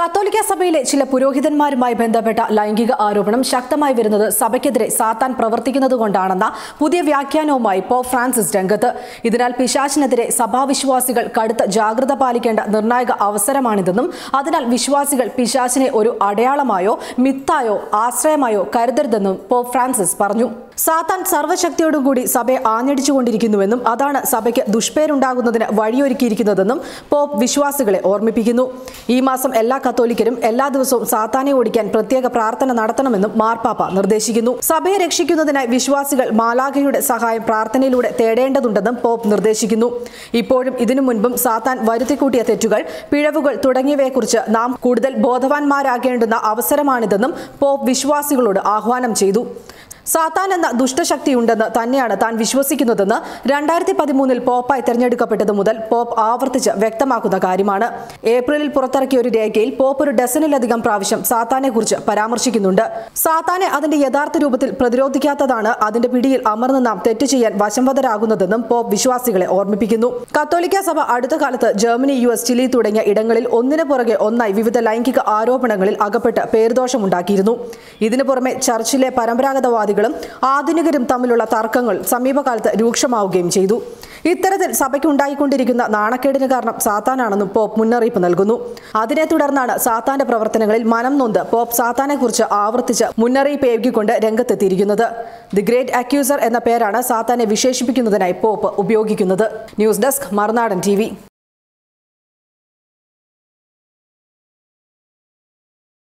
കത്തോലിക്ക സഭയിലെ ചില പുരോഹിതന്മാരുമായി ബന്ധപ്പെട്ട ലൈംഗിക ആരോപണം ശക്തമായി വരുന്നത് സഭയ്ക്കെതിരെ സാത്താൻ പ്രവർത്തിക്കുന്നതുകൊണ്ടാണെന്ന പുതിയ വ്യാഖ്യാനവുമായി പോപ്പ് ഫ്രാൻസിസ് രംഗത്ത്. ഇതിനാൽ പിശാചിനെതിരെ സഭാവിശ്വാസികൾ കടുത്ത ജാഗ്രത പാലിക്കേണ്ട നിർണായക അവസരമാണിതെന്നും അതിനാൽ വിശ്വാസികൾ പിശാചിനെ ഒരു അടയാളമായോ മിത്തായോ ആശ്രയമായോ കരുതരുതെന്നും പോപ്പ് ഫ്രാൻസിസ് പറഞ്ഞു. സാത്താൻ സർവശക്തിയോടും കൂടി സഭയെ ആഞ്ഞടിച്ചുകൊണ്ടിരിക്കുന്നുവെന്നും അതാണ് സഭയ്ക്ക് ദുഷ്പേരുണ്ടാകുന്നതിന് വഴിയൊരുക്കിയിരിക്കുന്നതെന്നും പോപ്പ് വിശ്വാസികളെ ഓർമ്മിപ്പിക്കുന്നു. ഈ മാസം എല്ലാ കത്തോലിക്കരും എല്ലാ ദിവസവും സാത്താനെ ഓടിക്കാൻ പ്രത്യേക പ്രാർത്ഥന നടത്തണമെന്നും മാർപ്പാപ്പ നിർദ്ദേശിക്കുന്നു. സഭയെ രക്ഷിക്കുന്നതിനായി വിശ്വാസികൾ മാലാഖയുടെ സഹായം പ്രാർത്ഥനയിലൂടെ തേടേണ്ടതുണ്ടെന്നും പോപ്പ് നിർദ്ദേശിക്കുന്നു. ഇപ്പോഴും ഇതിനു മുൻപും സാത്താൻ വരുത്തിക്കൂട്ടിയ തെറ്റുകൾ പിഴവുകൾ തുടങ്ങിയവയെക്കുറിച്ച് നാം കൂടുതൽ ബോധവാന്മാരാകേണ്ടുന്ന അവസരമാണിതെന്നും പോപ്പ് വിശ്വാസികളോട് ആഹ്വാനം ചെയ്തു. സാത്താൻ എന്ന ദുഷ്ടശക്തിയുണ്ടെന്ന് തന്നെയാണ് താൻ വിശ്വസിക്കുന്നതെന്ന് രണ്ടായിരത്തി പതിമൂന്നിൽ പോപ്പായി തെരഞ്ഞെടുക്കപ്പെട്ടത് മുതൽ പോപ്പ് ആവർത്തിച്ച് വ്യക്തമാക്കുന്ന കാര്യമാണ്. ഏപ്രിലിൽ പുറത്തിറക്കിയ ഒരു രേഖയിൽ പോപ്പ് ഒരു ഡസനിലധികം പ്രാവശ്യം സാത്താനെക്കുറിച്ച് പരാമർശിക്കുന്നുണ്ട്. സാത്താനെ അതിന്റെ യഥാർത്ഥ രൂപത്തിൽ പ്രതിരോധിക്കാത്തതാണ് അതിന്റെ പിടിയിൽ അമർന്ന് നാം തെറ്റ് ചെയ്യാൻ വശംവദരാകുന്നതെന്നും പോപ്പ് വിശ്വാസികളെ ഓർമ്മിപ്പിക്കുന്നു. കത്തോലിക്ക സഭ അടുത്ത കാലത്ത് ജർമ്മനി യു എസ് ചിലി തുടങ്ങിയ ഇടങ്ങളിൽ ഒന്നിനു പുറകെ ഒന്നായി വിവിധ ലൈംഗിക ആരോപണങ്ങളിൽ അകപ്പെട്ട് പേരുദോഷമുണ്ടാക്കിയിരുന്നു. ഇതിനു പുറമെ ചർച്ചിലെ പരമ്പരാഗതവാദികളും ആധുനികരും തമ്മിലുള്ള തർക്കങ്ങൾ സമീപകാലത്ത് രൂക്ഷമാവുകയും ചെയ്തു. ഇത്തരത്തിൽ സഭയ്ക്കുണ്ടായിക്കൊണ്ടിരിക്കുന്ന നാണക്കേടിന് കാരണം സാത്താനാണെന്നും പോപ്പ് മുന്നറിയിപ്പ് നൽകുന്നു. അതിനെ തുടർന്നാണ് സാത്താന്റെ പ്രവർത്തനങ്ങളിൽ മനം നൊന്ത് പോപ്പ് സാത്താനെക്കുറിച്ച് ആവർത്തിച്ച് മുന്നറിയിപ്പ് ഏകിക്കൊണ്ട് രംഗത്തെത്തിയിരിക്കുന്നത്. ദി ഗ്രേറ്റ് അക്യൂസർ എന്ന പേരാണ് സാത്താനെ വിശേഷിപ്പിക്കുന്നതിനായി പോപ്പ് ഉപയോഗിക്കുന്നത്. News desk Marunadan T